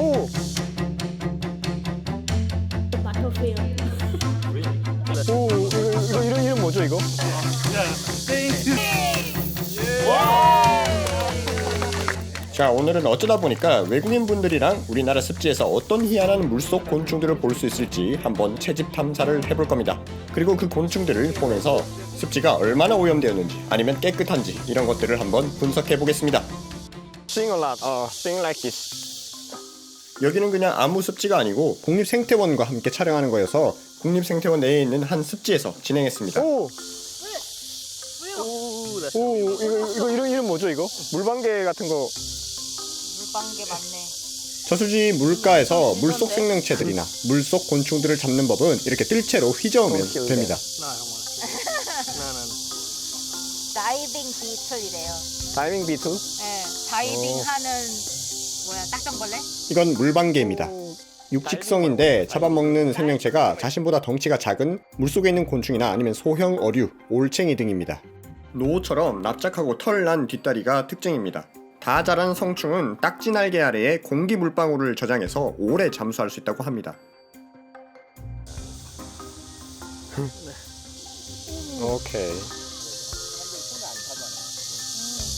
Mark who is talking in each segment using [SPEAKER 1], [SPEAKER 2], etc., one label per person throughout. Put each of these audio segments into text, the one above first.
[SPEAKER 1] 오!
[SPEAKER 2] battlefield.
[SPEAKER 1] 오, 이거, 이거 이름, 이름 뭐죠, 이거?
[SPEAKER 3] 자 오늘은 어쩌다 보니까 외국인 분들이랑 우리나라 습지에서 어떤 희한한 물속 곤충들을 볼 수 있을지 한번 채집 탐사를 해볼 겁니다. 그리고 그 곤충들을 보면서 습지가 얼마나 오염되었는지 아니면 깨끗한지 이런 것들을 한번 분석해 보겠습니다.
[SPEAKER 1] Sing a lot, uh, sing like this.
[SPEAKER 3] 여기는 그냥 아무 습지가 아니고 국립생태원과 함께 촬영하는 거여서 국립생태원 내에 있는 한 습지에서 진행했습니다.
[SPEAKER 1] 오! 오, 이거, 이거 이름, 이름 뭐죠, 이거? 물방개 같은 거.
[SPEAKER 4] 물방개 맞네.
[SPEAKER 3] 저수지 물가에서 물속 생명체들이나 물속 곤충들을 잡는 법은 이렇게 뜰채로 휘저으면 됩니다.
[SPEAKER 4] 다이빙 비틀이래요.
[SPEAKER 1] 다이빙 비틀?
[SPEAKER 4] 네, 다이빙 하는 뭐야 딱정벌레?
[SPEAKER 3] 이건 물방개입니다. 육식성인데 잡아먹는 생명체가 자신보다 덩치가 작은 물속에 있는 곤충이나 아니면 소형 어류, 올챙이 등입니다. 노처럼 납작하고 털 난 뒷다리가 특징입니다. 다 자란 성충은 딱지 날개 아래에 공기 물방울을 저장해서 오래 잠수할 수 있다고 합니다.
[SPEAKER 1] 오케이.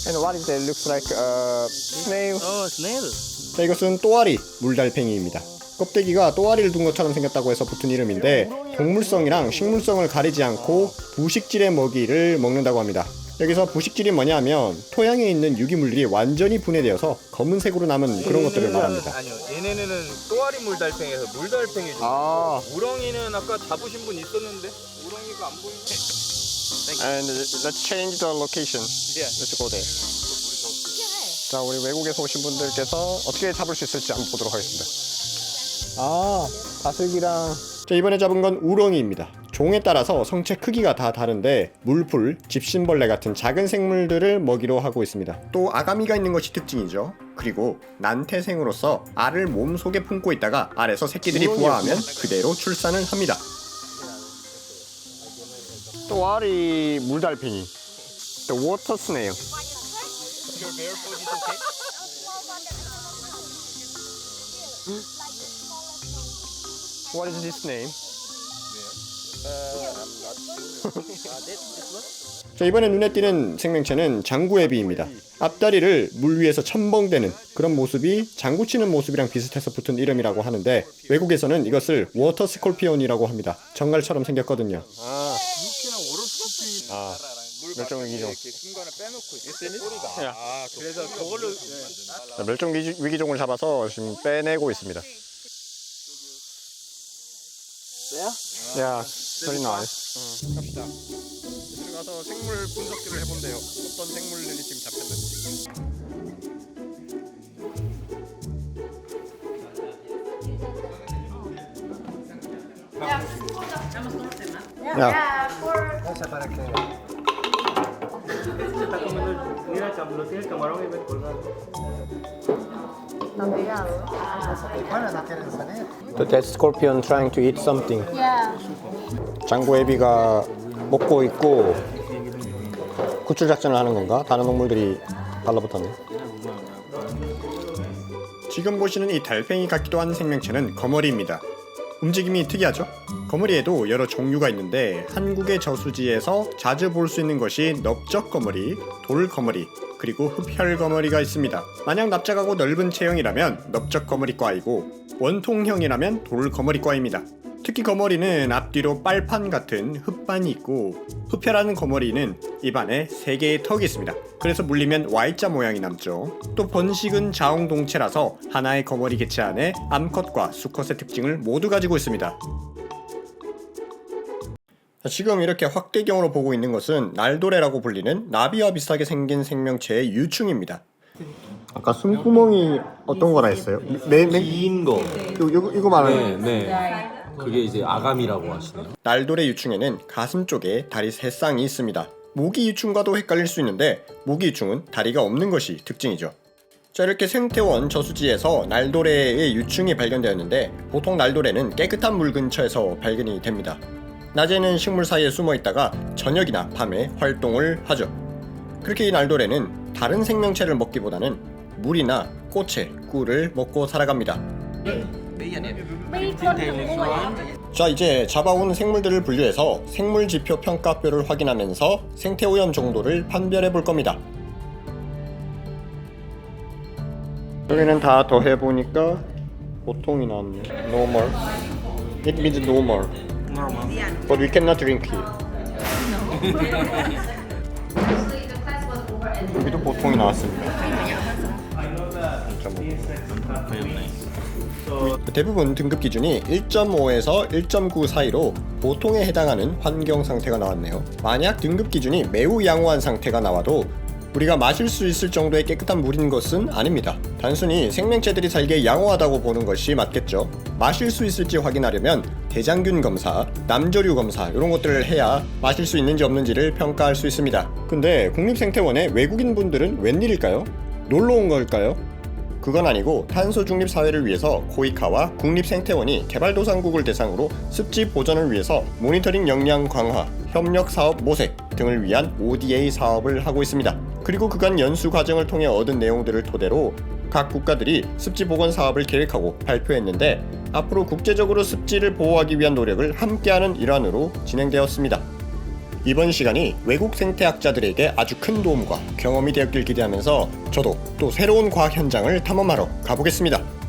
[SPEAKER 1] And what is that? Looks like a snail.
[SPEAKER 5] Oh, snail.
[SPEAKER 3] 자, 이것은 또아리 물달팽이입니다. 껍데기가 또아리를 둔 것처럼 생겼다고 해서 붙은 이름인데 동물성이랑 식물성을 가리지 않고 부식질의 먹이를 먹는다고 합니다. 여기서 부식질이 뭐냐면 토양에 있는 유기물들이 완전히 분해되어서 검은색으로 남은 그런 것들을 말합니다.
[SPEAKER 5] 아니요, 얘네는 또아리 물달팽이에서 물달팽이죠.
[SPEAKER 1] 아.
[SPEAKER 5] 우렁이는 아까 잡으신 분 있었는데 우렁이가 안 보이는데.
[SPEAKER 1] And let's change the location.
[SPEAKER 5] Yeah.
[SPEAKER 1] Let's go there. 자, 우리 외국에서 오신 분들께서 어떻게 잡을 수 있을지 한번 보도록 하겠습니다. 아, 다슬기랑
[SPEAKER 3] 자, 이번에 잡은 건 우렁이입니다. 종에 따라서 성체 크기가 다 다른데 물풀, 집신벌레 같은 작은 생물들을 먹이로 하고 있습니다. 또 아가미가 있는 것이 특징이죠. 그리고 난태생으로서 알을 몸 속에 품고 있다가 알에서 새끼들이 부화하면 그대로 출산을 합니다.
[SPEAKER 1] 또아리 물달팽이. The water snail. What is this name?
[SPEAKER 3] 자, 이번에 눈에 띄는 생명체는 장구애비입니다. 앞다리를 물 위에서 첨벙대는 그런 모습이 장구 치는 모습이랑 비슷해서 붙은 이름이라고 하는데 외국에서는 이것을 워터 스콜피온이라고 합니다. 정갈처럼 생겼거든요.
[SPEAKER 1] 아, 아, 멸종 위기 종.
[SPEAKER 5] 이렇게 중간에 빼놓고 있어. 꼬리가.
[SPEAKER 1] 야.
[SPEAKER 5] 아, 그래서 그걸로
[SPEAKER 3] 자, 멸종 위기- 위기종을 잡아서 지금 빼내고 있습니다.
[SPEAKER 1] 야, very nice.
[SPEAKER 3] 갑시다. 들어가서 생물 분석들을 해본대요. 어떤 생물들이 지금 잡혔는지. 야,
[SPEAKER 1] The dead scorpion trying to eat something.
[SPEAKER 4] Yeah.
[SPEAKER 3] 장구애비가 먹고 있고 구출 작전을 하는 건가? 다른 동물들이 달라붙었네. 지금 보시는 이 달팽이 같기도 한 생명체는 거머리입니다. 움직임이 특이하죠? 거머리에도 여러 종류가 있는데 한국의 저수지에서 자주 볼 수 있는 것이 넓적 거머리, 돌 거머리, 그리고 흡혈 거머리가 있습니다. 만약 납작하고 넓은 체형이라면 넓적 거머리과이고 원통형이라면 돌 거머리과입니다. 특히 거머리는 앞뒤로 빨판 같은 흡반이 있고 흡혈하는 거머리는 입안에 3개의 턱이 있습니다. 그래서 물리면 Y자 모양이 남죠. 또 번식은 자웅동체라서 하나의 거머리 개체 안에 암컷과 수컷의 특징을 모두 가지고 있습니다. 자, 지금 이렇게 확대경으로 보고 있는 것은 날도레라고 불리는 나비와 비슷하게 생긴 생명체의 유충입니다. 아까 숨구멍이 어떤 거라 했어요? 네, 네,
[SPEAKER 6] 긴 거.
[SPEAKER 3] 이거, 이거, 이거 말하는
[SPEAKER 6] 네, 네. 그게 이제 아감이라고 하시네요.
[SPEAKER 3] 날도레 유충에는 가슴 쪽에 다리 세 쌍이 있습니다. 모기 유충과도 het갈릴 수 있는데 모기 유충은 다리가 없는 것이 특징이죠. 자 이렇게 생태원 저수지에서 날도레의 유충이 발견되었는데 보통 날도레는 깨끗한 물 근처에서 발견이 됩니다. 낮에는 식물 사이에 숨어 있다가 저녁이나 밤에 활동을 하죠. 그렇게 이 날도레는 다른 생명체를 먹기보다는 물이나 꽃의 꿀을 먹고 살아갑니다. 자 이제 잡아온 생물들을 분류해서 생물 지표 평가표를 확인하면서 생태 오염 정도를 판별해 볼 겁니다. 여기는 다 더해 보니까 보통이 나왔네. Normal. It means normal. Normal. But we cannot drink it. 여기도 보통이 나왔습니다. 대부분 등급 기준이 1.5에서 1.9 사이로 보통에 해당하는 환경 상태가 나왔네요. 만약 등급 기준이 매우 양호한 상태가 나와도 우리가 마실 수 있을 정도의 깨끗한 물인 것은 아닙니다. 단순히 생명체들이 살기에 양호하다고 보는 것이 맞겠죠. 마실 수 있을지 확인하려면 대장균 검사, 남조류 검사 이런 것들을 해야 마실 수 있는지 없는지를 평가할 수 있습니다. 근데 국립생태원에 외국인 분들은 웬일일까요? 놀러 온 걸까요? 그건 아니고 탄소 중립 사회를 위해서 코이카와 국립생태원이 개발도상국을 대상으로 습지 보전을 위해서 모니터링 역량 강화, 협력 사업 모색 등을 위한 ODA 사업을 하고 있습니다. 그리고 그간 연수 과정을 통해 얻은 내용들을 토대로 각 국가들이 습지 복원 사업을 계획하고 발표했는데 앞으로 국제적으로 습지를 보호하기 위한 노력을 함께하는 일환으로 진행되었습니다. 이번 시간이 외국 생태학자들에게 아주 큰 도움과 경험이 되었길 기대하면서 저도 또 새로운 과학 현장을 탐험하러 가보겠습니다.